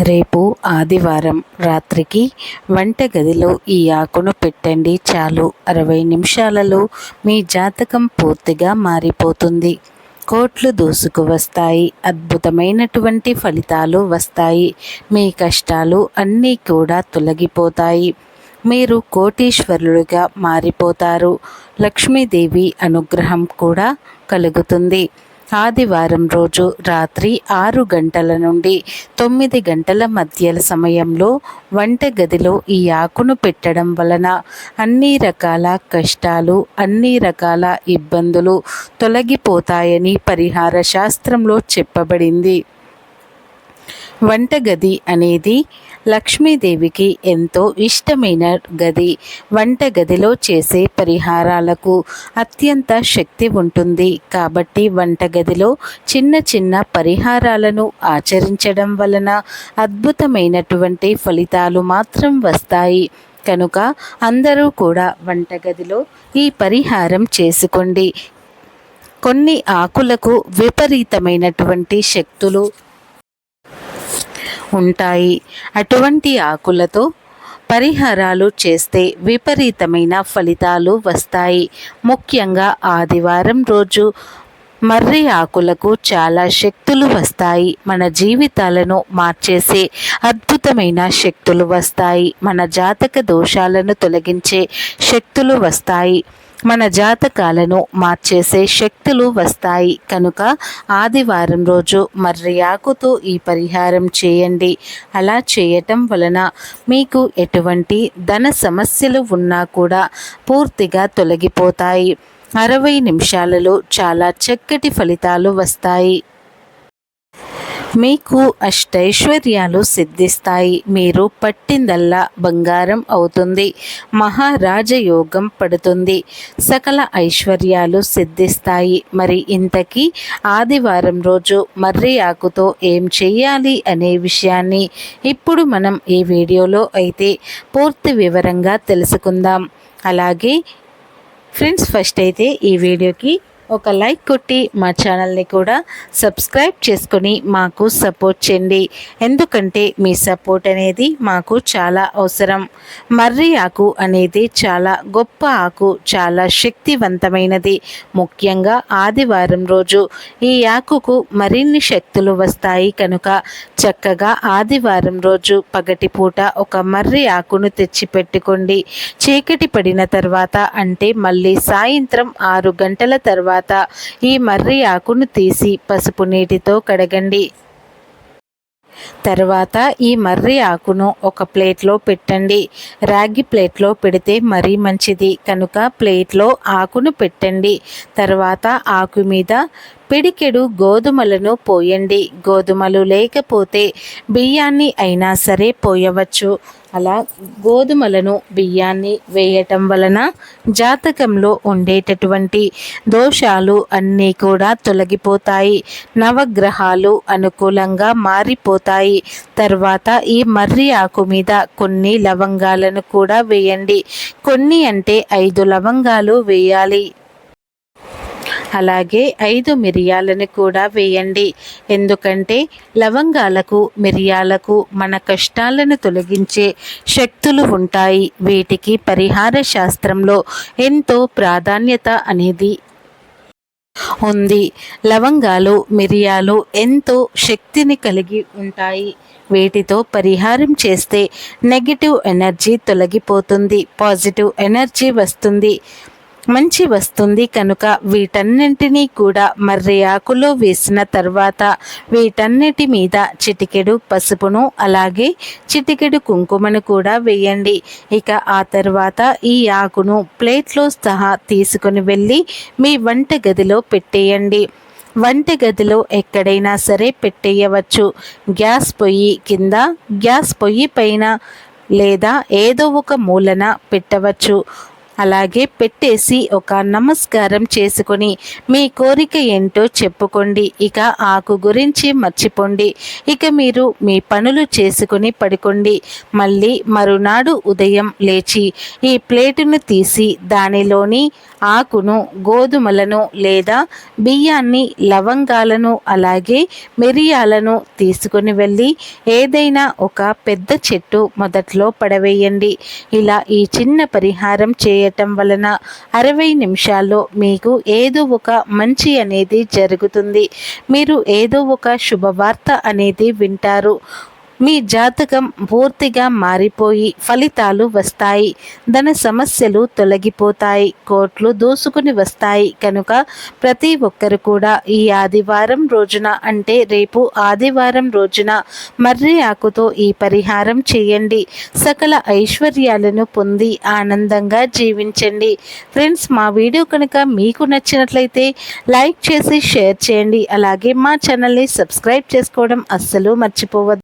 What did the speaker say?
రేపు ఆదివారం రాత్రికి వంటగదిలో ఈ ఆకును పెట్టండి చాలు. అరవై నిమిషాలలో మీ జాతకం పూర్తిగా మారిపోతుంది. కోట్లు దూసుకు వస్తాయి. అద్భుతమైనటువంటి ఫలితాలు వస్తాయి. మీ కష్టాలు అన్నీ కూడా తొలగిపోతాయి. మీరు కోటీశ్వరులుగా మారిపోతారు. లక్ష్మీదేవి అనుగ్రహం కూడా కలుగుతుంది. ఆదివారం రోజు రాత్రి ఆరు గంటల నుండి తొమ్మిది గంటల మధ్యల సమయంలో వంటగదిలో ఈ ఆకును పెట్టడం వలన అన్ని రకాల కష్టాలు అన్ని రకాల ఇబ్బందులు తొలగిపోతాయని పరిహార శాస్త్రంలో చెప్పబడింది. వంటగది అనేది లక్ష్మీదేవికి ఎంతో ఇష్టమైన గది వంటగదిలో చేసే పరిహారాలకు అత్యంత శక్తి ఉంటుంది. కాబట్టి వంటగదిలో చిన్న చిన్న పరిహారాలను ఆచరించడం వలన అద్భుతమైనటువంటి ఫలితాలు మాత్రం వస్తాయి. కనుక అందరూ కూడా వంటగదిలో ఈ పరిహారం చేసుకోండి. కొన్ని ఆకులకు విపరీతమైనటువంటి శక్తులు ఉంటాయి. అటువంటి ఆకులతో పరిహారాలు చేస్తే విపరీతమైన ఫలితాలు వస్తాయి. ముఖ్యంగా ఆదివారం రోజు మర్రి ఆకులకు చాలా శక్తులు వస్తాయి. మన జీవితాలను మార్చేసే అద్భుతమైన శక్తులు వస్తాయి. మన జాతక దోషాలను తొలగించే శక్తులు వస్తాయి. మన జాతకాలను మార్చేసే శక్తులు వస్తాయి. కనుక ఆదివారం రోజు మర్రి ఆకుతో ఈ పరిహారం చేయండి. అలా చేయటం వలన మీకు ఎటువంటి ధన సమస్యలు ఉన్నా కూడా పూర్తిగా తొలగిపోతాయి. అరవై నిమిషాలలో చాలా చక్కటి ఫలితాలు వస్తాయి. మీకు అష్టైశ్వర్యాలు సిద్ధిస్తాయి. మీరు పట్టిందల్లా బంగారం అవుతుంది. మహారాజయోగం పడుతుంది. సకల ఐశ్వర్యాలు సిద్ధిస్తాయి. మరి ఇంతకీ ఆదివారం రోజు మర్రి ఆకుతో ఏం చెయ్యాలి అనే విషయాన్ని ఇప్పుడు మనం ఈ వీడియోలో అయితే పూర్తి వివరంగా తెలుసుకుందాం. అలాగే ఫ్రెండ్స్ ఫస్ట్ అయితే ఈ వీడియోకి ఒక లైక్ కొట్టి మా ఛానల్ని కూడా సబ్స్క్రైబ్ చేసుకొని మాకు సపోర్ట్ చేయండి. ఎందుకంటే మీ సపోర్ట్ అనేది మాకు చాలా అవసరం. మర్రి ఆకు అనేది చాలా గొప్ప ఆకు చాలా శక్తివంతమైనది. ముఖ్యంగా ఆదివారం రోజు ఈ ఆకుకు మరిన్ని శక్తులు వస్తాయి కనుక చక్కగా ఆదివారం రోజు పగటిపూట ఒక మర్రి ఆకును తెచ్చి పెట్టుకోండి చీకటి పడిన తర్వాత అంటే మళ్ళీ సాయంత్రం ఆరు గంటల తర్వాత ఈ మర్రి ఆకును తీసి పసుపు నీటితో కడగండి. తర్వాత ఈ మర్రి ఆకును ఒక ప్లేట్లో పెట్టండి. రాగి ప్లేట్లో పెడితే మరీ మంచిది. కనుక ప్లేట్లో ఆకును పెట్టండి. తర్వాత ఆకు మీద పిడికెడు గోధుమలను పోయండి. గోధుమలు లేకపోతే బియ్యాన్ని అయినా సరే పోయవచ్చు. అలా గోధుమలను బియ్యాన్ని వేయటం వలన జాతకంలో ఉండేటటువంటి దోషాలు అన్నీ కూడా తొలగిపోతాయి. నవగ్రహాలు అనుకూలంగా మారిపోతాయి. తర్వాత ఈ మర్రి ఆకు మీద కొన్ని లవంగాలను కూడా వేయండి. కొన్ని అంటే ఐదు లవంగాలు వేయాలి. అలాగే ఐదు మిరియాలను కూడా వేయండి. ఎందుకంటే లవంగాలకు మిరియాలకు మన కష్టాలను తొలగించే శక్తులు ఉంటాయి. వీటికి పరిహార శాస్త్రంలో ఎంతో ప్రాధాన్యత అనేది ఉంది. లవంగాలు మిరియాలు ఎంతో శక్తిని కలిగి ఉంటాయి. వీటితో పరిహారం చేస్తే నెగిటివ్ ఎనర్జీ తొలగిపోతుంది. పాజిటివ్ ఎనర్జీ వస్తుంది. మంచి వస్తుంది కనుక వీటన్నింటినీ కూడా మర్రి ఆకులో వేసిన తర్వాత వీటన్నిటి మీద చిటికెడు పసుపును అలాగే చిటికెడు కుంకుమను కూడా వేయండి. ఇక ఆ తర్వాత ఈ ఆకును ప్లేట్లో సహా తీసుకుని వెళ్ళి మీ వంట గదిలో పెట్టేయండి. వంట గదిలో ఎక్కడైనా సరే పెట్టేయవచ్చు. గ్యాస్ పొయ్యి కింద గ్యాస్ పొయ్యి పైన లేదా ఏదో ఒక మూలన పెట్టవచ్చు. అలాగే పెట్టేసి ఒక నమస్కారం చేసుకొని మీ కోరిక ఏంటో చెప్పుకోండి. ఇక ఆకు గురించి మర్చిపోండి. ఇక మీరు మీ పనులు చేసుకుని పడుకోండి. మళ్ళీ మరునాడు ఉదయం లేచి ఈ ప్లేటును తీసి దానిలోని ఆకును గోధుమలను లేదా బియ్యాన్ని లవంగాలను అలాగే మిరియాలను తీసుకుని వెళ్ళి ఏదైనా ఒక పెద్ద చెట్టు మొదట్లో పడవేయండి. ఇలా ఈ చిన్న పరిహారం చేయటం వలన అరవై నిమిషాల్లో మీకు ఏదో ఒక మంచి అనేది జరుగుతుంది. మీరు ఏదో ఒక శుభవార్త అనేది వింటారు. మీ జాతకం పూర్తిగా మారిపోయి ఫలితాలు వస్తాయి. ధన సమస్యలు తొలగిపోతాయి. కోట్లు దూసుకుని వస్తాయి. కనుక ప్రతి ఒక్కరు కూడా ఈ ఆదివారం రోజున అంటే రేపు ఆదివారం రోజున మర్రి ఆకుతో ఈ పరిహారం చేయండి. సకల ఐశ్వర్యాలను పొంది ఆనందంగా జీవించండి. ఫ్రెండ్స్ మా వీడియో కనుక మీకు నచ్చినట్లయితే లైక్ చేసి షేర్ చేయండి. అలాగే మా ఛానల్ని సబ్స్క్రైబ్ చేసుకోవడం అస్సలు మర్చిపోవద్దు.